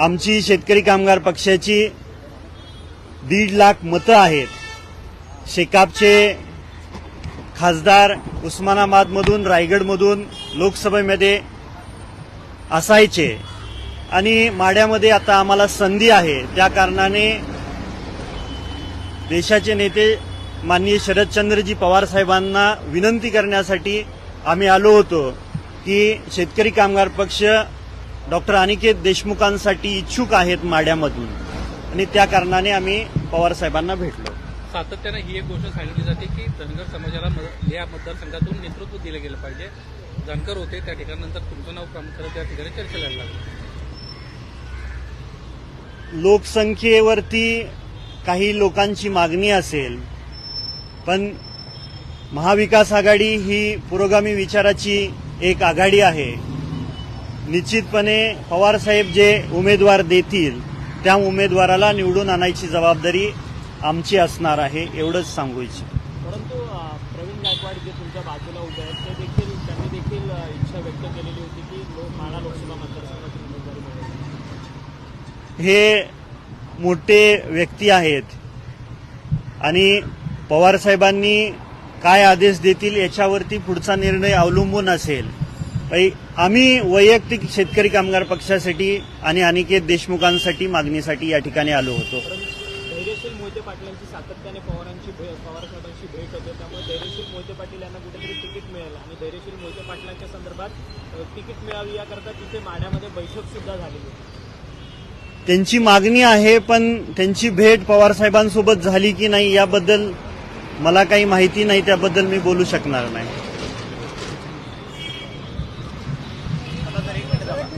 आमची शेतकरी कामगार पक्षाची दीड लाख मतं आहेत. शेकापचे खासदार उस्मानाबादमधून रायगडमधून लोकसभेमध्ये असायचे. आणि माड्यामध्ये आता आम्हाला संधी आहे. त्या कारणाने देशाचे नेते माननीय शरदचंद्रजी पवार साहेबांना विनंती करण्यासाठी आम्ही आलो होतो की शेतकरी कामगार पक्ष डॉक्टर अनिकेत देशमुखांसाठी इच्छुक आहेत माड्यामधून. आणि त्या कारणाने आम्ही पवार साहेबांना भेटलो. सातत्यानं ही एक गोष्ट सांगितली जाते की धनगर समाजाला या मतदारसंघातून नेतृत्व दिलं गेलं पाहिजे. जानकर होते त्या ठिकाणानंतर तुमचं नाव प्रामुख्याने त्या ठिकाणी चर्चेला लागलं लोकसंख्येवरती काही लोकांची मागणी असेल पण महाविकास आघाडी ही पुरोगामी विचाराची एक आघाडी आहे. निश्चितपणे पवारसाहेब जे उमेदवार देतील त्या उमेदवाराला निवडून आणायची जबाबदारी आमची असणार आहे एवढंच सांगू इच्छितो. परंतु प्रवीण गायकवाड जे तुमच्या बाजूला उभे आहेत ते देखील त्यांनी देखील इच्छा व्यक्त केलेली होती की माळा लोकसभा मतदारसंघाची उमेदवारी हे मोठे व्यक्ती आहेत. आणि पवारसाहेबांनी काय आदेश देतील याच्यावरती पुढचा निर्णय अवलंबून असेल आम्ही वैयक्तिक शेतकरी कामगार पक्षासाठी आणि अनिकेत देशमुखांसाठी मागणीसाठी या ठिकाणी आलो होतो. पवार त्यांची मागणी आहे पण त्यांची भेट पवारसाहेबांसोबत झाली की नाही याबद्दल मला काही माहिती नाही त्याबद्दल मी बोलू शकणार नाही.